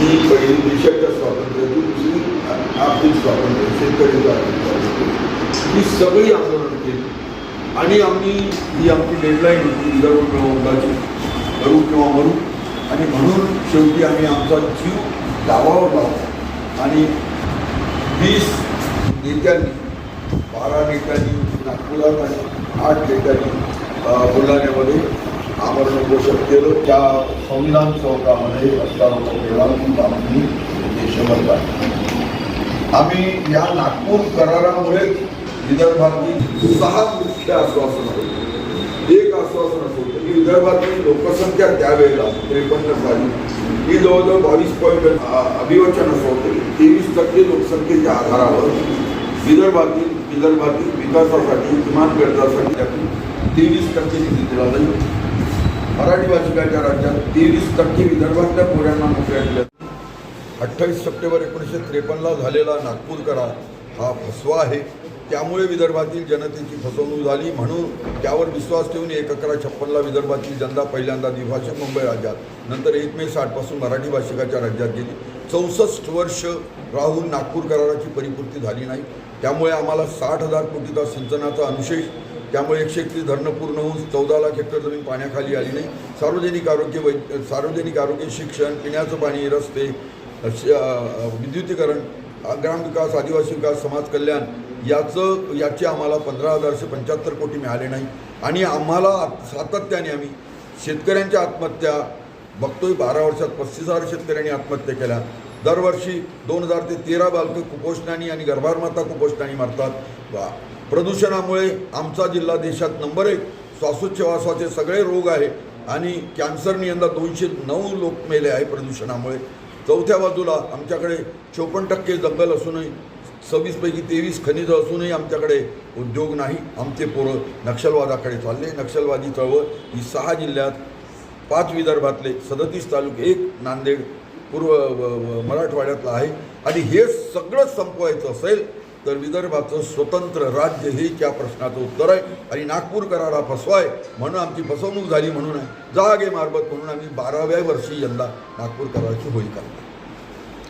ती पहिली देशाच्या स्वातंत्र्याची दुसरी आर्थिक स्वातंत्र्य शेतकरी स्वातंत्र्य ही सगळी आंदोलन केली. आणि आम्ही ही आमची डेडलाईन होती विदर्भ किंवा वंगाची करू किंवा मरू. आणि म्हणून शेवटी आम्ही आमचा जीव दाबावर लावला. आणि वीस नेत्यांनी बारा नेत्यांनी नागपुरात आणि आठ नेत्यांनी बुलढाण्यामध्ये आपण उपोषण केलं. त्या संविधान चौकामध्ये असताना आम्ही देशभर आम्ही या नागपूर करारामुळे विदर्भातील सहा मुख्य आश्वासन होते. एक आश्वासन असं होतं की विदर्भातील लोकसंख्या त्यावेळेला त्रेपन्न साली ही जवळजवळ बावीस पॉईंट अभिवचन असं होतं तेवीस टक्के लोकसंख्येच्या आधारावर विदर्भातील विदर्भातील विकासासाठी किमान गरजासाठी तेवीस टक्के निधी दिला जाईल. मराठी भाषिकाच्या राज्यात तेवीस टक्के विदर्भातल्या पोऱ्यांना नोकऱ्या दिल्या अठ्ठावीस सप्टेंबर एकोणीसशे त्रेपन्नला झालेला नागपूर करार हा फसवा आहे. त्यामुळे विदर्भातील जनतेची फसवणूक झाली म्हणून त्यावर विश्वास ठेवून एक अकरा छप्पनला विदर्भातील जनता पहिल्यांदा द्विभाषिक मुंबई राज्यात. नंतर एक मे साठपासून मराठी भाषिकाच्या राज्यात गेली. चौसष्ट वर्ष राहून नागपूर कराराची परिपूर्ती झाली नाही. त्यामुळे आम्हाला साठ हजार कोटीचा सिंचनाचा अनुशेष त्यामुळे एकशे एकतीस धरणं पूर्ण होऊन चौदा लाख हेक्टर जमीन पाण्याखाली आली नाही. सार्वजनिक आरोग्य वै सार्वजनिक आरोग्य शिक्षण पिण्याचं पाणी रस्ते विद्युतीकरण ग्रामविकास आदिवासी विकास समाज कल्याण याचं याचे आम्हाला पंधरा हजारशे पंच्याहत्तर कोटी मिळाले नाही. आणि आम्हाला सातत्याने आम्ही शेतकऱ्यांच्या आत्महत्या बघतोय. बारा वर्षात पस्तीस हजार शेतकऱ्यांनी आत्महत्या केल्या. दरवर्षी दोन हजार ते तेरा बालकं कुपोषणाने आणि गर्भारमाता कुपोषणाने मारतात. प्रदूषणामुळे आमचा जिल्हा देशात नंबर एक. श्वासोच्छवासाचे सगळे रोग आहे आणि कॅन्सरने यंदा दोनशे नऊ लोक मेले आहे प्रदूषणामुळे. चौथ्या बाजूला आमच्याकडे चोपन्न टक्के जंगल असूनही सव्वीसपैकी तेवीस खनिजं असूनही आमच्याकडे उद्योग नाही. आमचे पोरं नक्षलवादाकडे चालले. नक्षलवादी चळवळ ही सहा जिल्ह्यात पाच विदर्भातले सदतीस तालुके एक नांदेड पूर्व मराठवाड्यातला मराठवाड्यातलं आहे. आणि हे सगळं संपवायचं असेल तर विदर्भाचं स्वतंत्र राज्य हे त्या प्रश्नाचं उत्तर आहे. आणि नागपूर करार फसवाय म्हणून आमची फसवणूक झाली म्हणून आहे. जागे मार्फत म्हणून आम्ही बाराव्या वर्षी यंदा नागपूर कराराची होळी करतो